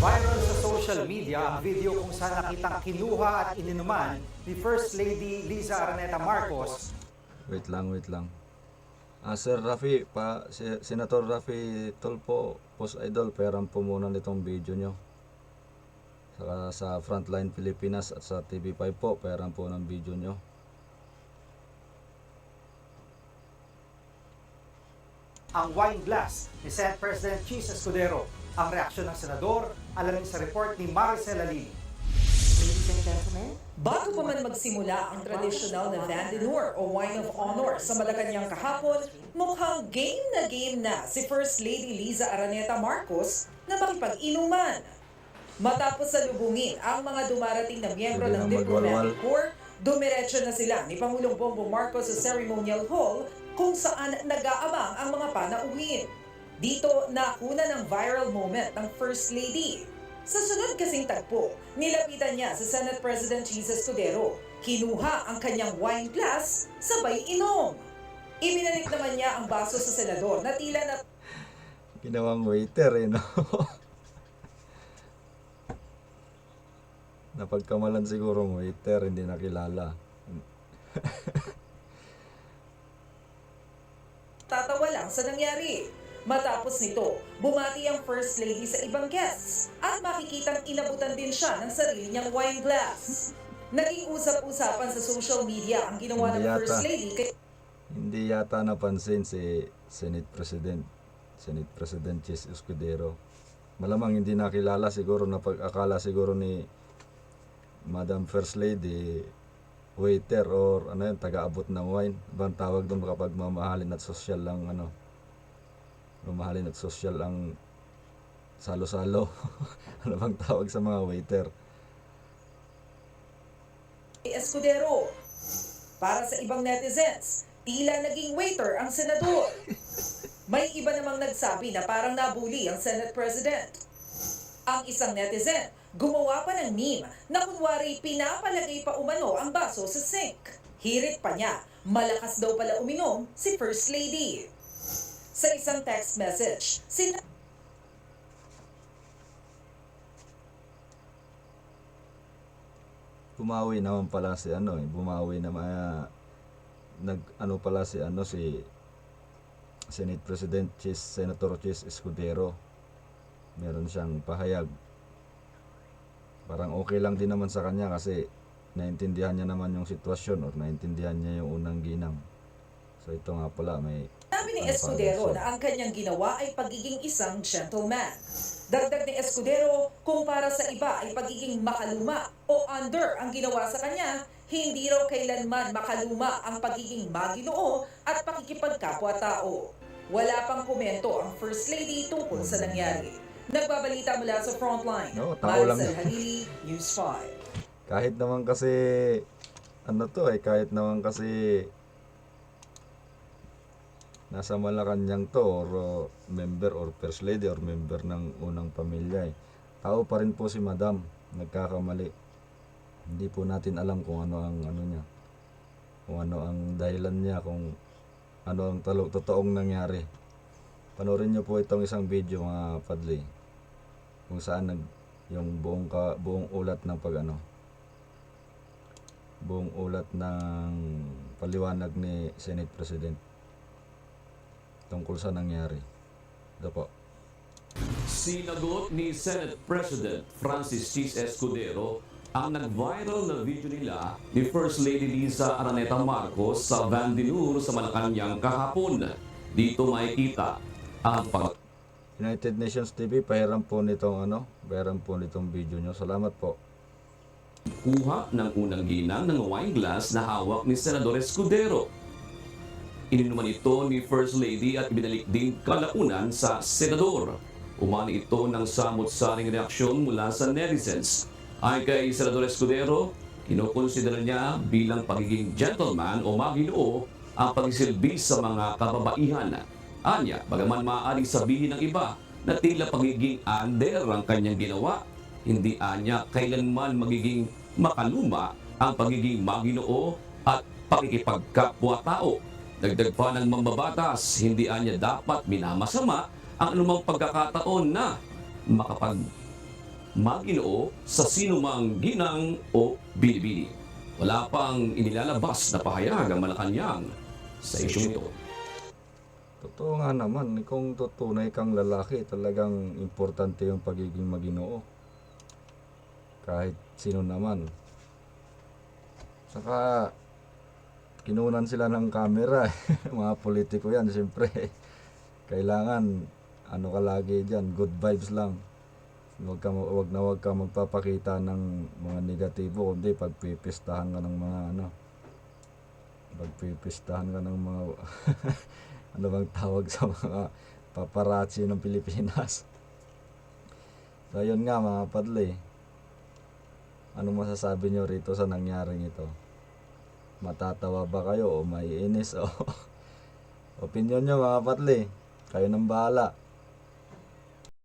Viral sa social media ang video kung saan nakitang kinuha at ininuman ni First Lady Liza Araneta Marcos Wait lang, wait lang. Ah, Sir Rafi, pa, si, Senator Rafi Tulpo, Post Idol, peram po muna nitong video nyo. Saka sa Frontline Pilipinas at sa TV5 po, peram po ng video nyo. ang wine glass ni Senate President Cheese Escudero. Ang reaksyon ng senador, alamin sa report ni Maricel Alili. Ladies and gentlemen, Bago pa man magsimula ang tradisyonal na Vandinur o Wine of Honor sa Malacanang kahapon, mukhang game na game na si First Lady Liza Araneta Marcos na makipag-inuman. Matapos salubungin ang mga dumarating na miyembro ng. Diplomatic Corps, dumiretso na sila ni Pangulong Bongbong Marcos sa Ceremonial Hall kung saan nag-aabang ang mga panauhin. Dito nakuna ng viral moment ng First Lady. Sa sunod kasing tagpo, nilapitan niya sa Senate President Jesus Escudero. Kinuha ang kanyang wine glass, sabay inom. Ibinalik naman niya ang baso sa senador na tila na Ginawang waiter eh, no? Napagkamalan siguro ng waiter, hindi nakilala. tatawa lang sa nangyari. Matapos nito, bumati ang First Lady sa ibang guests at makikitang inabutan din siya ng sarili niyang wine glass. Naging usap-usapan sa social media ang ginawa ng First. Lady kay Hindi yata napansin si Senate President, Senate President Chis Escudero. Malamang hindi nakilala siguro na pag-akala siguro ni Madam First Lady waiter or ano yun, taga-abot ng wine. Ibang tawag doon kapag mamahalin at social lang ano. Mamahalin at social ang salo-salo. ano bang tawag sa mga waiter? Escudero. Para sa ibang netizens, tila naging waiter ang senador. May iba namang nagsabi na parang nabuli ang Senate President. Ang isang netizen, gumawa pa ng meme na kunwari pinapalagay pa umano ang baso sa sink. Hirit pa niya, malakas daw pala uminom si First Lady. Sa isang text message, sin bumawi naman pala si ano eh, bumawi naman ah, nag ano pala si ano si Senate President Chis Senator Chis Escudero. Meron siyang pahayag. Parang okay lang din naman sa kanya kasi naintindihan niya naman yung sitwasyon or naintindihan niya yung unang ginang. So ito nga pala may Sabi ni Escudero na ang kanyang ginawa ay pagiging isang gentleman. Dagdag ni Escudero, kung para sa iba ay pagiging makaluma o under ang ginawa sa kanya, hindi raw kailanman makaluma ang pagiging maginoo at pakikipagkapwa-tao. Wala pang komento ang First Lady tungkol sa nangyari. Nagbabalita mula sa Frontline, No, tao lang. Halili, News 5. kahit naman kasi ano to eh kahit naman kasi nasa Malacanang to or uh, member or first lady or member ng unang pamilya eh. Tao pa rin po si madam, nagkakamali. Hindi po natin alam kung ano ang ano niya. Kung ano ang dahilan niya, kung ano ang talo, totoong nangyari. Panoorin niyo po itong isang video mga padli. Kung saan nag yung buong ka, buong ulat ng pag ano buong ulat ng paliwanag ni Senate President tungkol sa nangyari. Ito po. Sinagot ni Senate President Francis Chis Escudero ang nag-viral na video nila ni First Lady Liza Araneta Marcos sa Vandinur sa Malacanang kahapon. Dito makikita ang pag United Nations TV, pahiram po nitong ano, pahiram po nitong video nyo. Salamat po. kuha ng unang ginang ng wine glass na hawak ni Senador Escudero. Ininuman ito ni First Lady at binalik din kalaunan sa Senador. Umani ito ng samot-saring reaksyon mula sa netizens. Ay kay Senador Escudero, kinukonsidera niya bilang pagiging gentleman o maginoo ang pagsisilbi sa mga kababaihan. Anya, bagaman maaaring sabihin ng iba na tila pagiging under ang kanyang ginawa, hindi anya kailanman magiging makaluma ang pagiging maginoo at pakikipagkapwa-tao. Dagdag pa ng mambabatas, hindi anya dapat minamasama ang anumang pagkakataon na makapag maginoo sa sinumang ginang o bilibili. Wala pang inilalabas na pahayag ang Malacanang sa isyong ito. Totoo nga naman, kung tutunay kang lalaki, talagang importante yung pagiging maginoo. Kahit sino naman. Saka, kinunan sila ng camera. Mga politiko yan, siyempre. Kailangan, ano ka lagi dyan, good vibes lang. Huwag, ka, huwag na huwag ka magpapakita ng mga negatibo, kundi pagpipistahan ka ng mga ano, pagpipistahan ka ng mga ano bang tawag sa mga paparazzi ng Pilipinas. So yun nga mga padle. Anong masasabi nyo rito sa nangyaring ito? Matatawa ba kayo o maiinis o opinion nyo mga padle? Kayo nang bahala.